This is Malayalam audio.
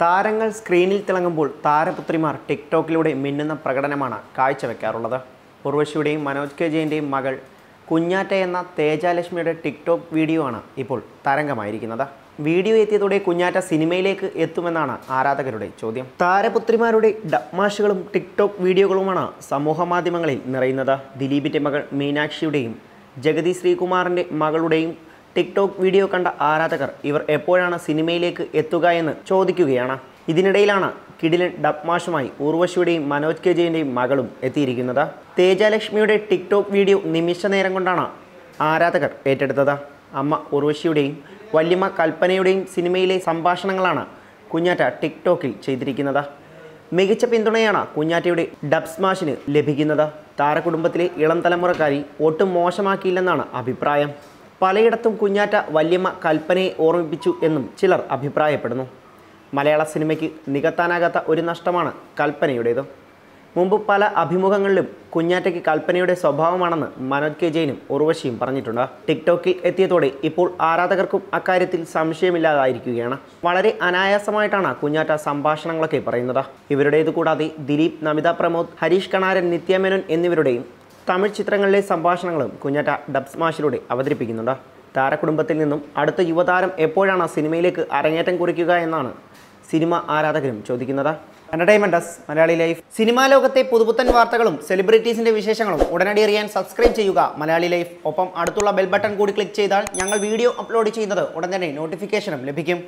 താരങ്ങൾ സ്ക്രീനിൽ തിളങ്ങുമ്പോൾ താരപുത്രിമാർ ടിക്ടോക്കിലൂടെ മിന്നുന്ന പ്രകടനമാണ് കാഴ്ചവെക്കാറുള്ളത്. ഉർവശിയുടെയും മനോജ് കെ ജയന്റെയും മകൾ കുഞ്ഞാറ്റ എന്ന തേജാലക്ഷ്മിയുടെ ടിക്ടോക്ക് വീഡിയോ ആണ് ഇപ്പോൾ തരംഗമായിരിക്കുന്നത്. വീഡിയോ എത്തിയതോടെ കുഞ്ഞാറ്റ സിനിമയിലേക്ക് എത്തുമെന്നാണ് ആരാധകരുടെ ചോദ്യം. താരപുത്രിമാരുടെ ഡബ്മാഷുകളും ടിക്ടോക്ക് വീഡിയോകളുമാണ് സമൂഹ മാധ്യമങ്ങളിൽ നിറയുന്നത്. ദിലീപിന്റെ മകൾ മീനാക്ഷിയുടെയും ജഗതി ശ്രീകുമാറിന്റെ മകളുടെയും ടിക്ടോക്ക് വീഡിയോ കണ്ട ആരാധകർ ഇവർ എപ്പോഴാണ് സിനിമയിലേക്ക് എത്തുക എന്ന് ചോദിക്കുകയാണ്. ഇതിനിടയിലാണ് കിടിലൻ ഡബ്മാഷുമായി ഊർവശിയുടെയും മനോജ് കെ ജയന്റെയും മകളും എത്തിയിരിക്കുന്നത്. തേജാലക്ഷ്മിയുടെ ടിക്ടോക്ക് വീഡിയോ നിമിഷ നേരം കൊണ്ടാണ് ആരാധകർ ഏറ്റെടുത്തത്. അമ്മ ഉർവശിയുടെയും വല്യമ്മ കൽപ്പനയുടെയും സിനിമയിലെ സംഭാഷണങ്ങളാണ് കുഞ്ഞാറ്റ ടിക്ടോക്കിൽ ചെയ്തിരിക്കുന്നത്. മികച്ച പിന്തുണയാണ് കുഞ്ഞാറ്റയുടെ ഡബ് സ്മാഷിന് ലഭിക്കുന്നത്. താരകുടുംബത്തിലെ ഇളം തലമുറക്കാരി ഒട്ടും മോശമാക്കിയില്ലെന്നാണ് അഭിപ്രായം. പലയിടത്തും കുഞ്ഞാറ്റ വല്യമ്മ കൽപ്പനയെ ഓർമ്മിപ്പിച്ചു എന്നും ചിലർ അഭിപ്രായപ്പെടുന്നു. മലയാള സിനിമയ്ക്ക് നികത്താനാകാത്ത ഒരു നഷ്ടമാണ് കൽപ്പനയുടേത്. മുമ്പ് പല അഭിമുഖങ്ങളിലും കുഞ്ഞാറ്റയ്ക്ക് കൽപ്പനയുടെ സ്വഭാവമാണെന്ന് മനോജ് കെ ജെയിനും ഉർവശിയും പറഞ്ഞിട്ടുണ്ട്. ടിക്ടോക്കിൽ എത്തിയതോടെ ഇപ്പോൾ ആരാധകർക്കും അക്കാര്യത്തിൽ സംശയമില്ലാതായിരിക്കുകയാണ്. വളരെ അനായാസമായിട്ടാണ് കുഞ്ഞാറ്റ സംഭാഷണങ്ങളൊക്കെ പറയുന്നത്. ഇവരുടേത് കൂടാതെ ദിലീപ് നമിത പ്രമോദ് ഹരീഷ് കണാരൻ നിത്യമേനോൻ എന്നിവരുടെയും തമിഴ് ചിത്രങ്ങളിലെ സംഭാഷണങ്ങളും കുഞ്ഞാറ്റ ഡബ് സ്മാഷിലൂടെ അവതരിപ്പിക്കുന്നുണ്ട്. താരകുടുംബത്തിൽ നിന്നും അടുത്ത യുവതാരം എപ്പോഴാണ് സിനിമയിലേക്ക് അരങ്ങേറ്റം കുറിക്കുക എന്നാണ് സിനിമ ആരാധകരും ചോദിക്കുന്നത്. Entertainment does Malayali life. Cinema ലോകത്തെ പുതുപുത്തൻ വാർത്തകളും സെലിബ്രിറ്റീസിന്റെ വിശേഷങ്ങളും ഉടനടി അറിയാൻ സബ്സ്ക്രൈബ് ചെയ്യുക മലയാളി ലൈഫ്. ഒപ്പം അടുത്തുള്ള ബെൽ ബട്ടൺ കൂടി ക്ലിക്ക് ചെയ്താൽ ഞങ്ങൾ വീഡിയോ അപ്ലോഡ് ചെയ്യുന്നത് ഉടൻ തന്നെ നോട്ടിഫിക്കേഷനും ലഭിക്കും.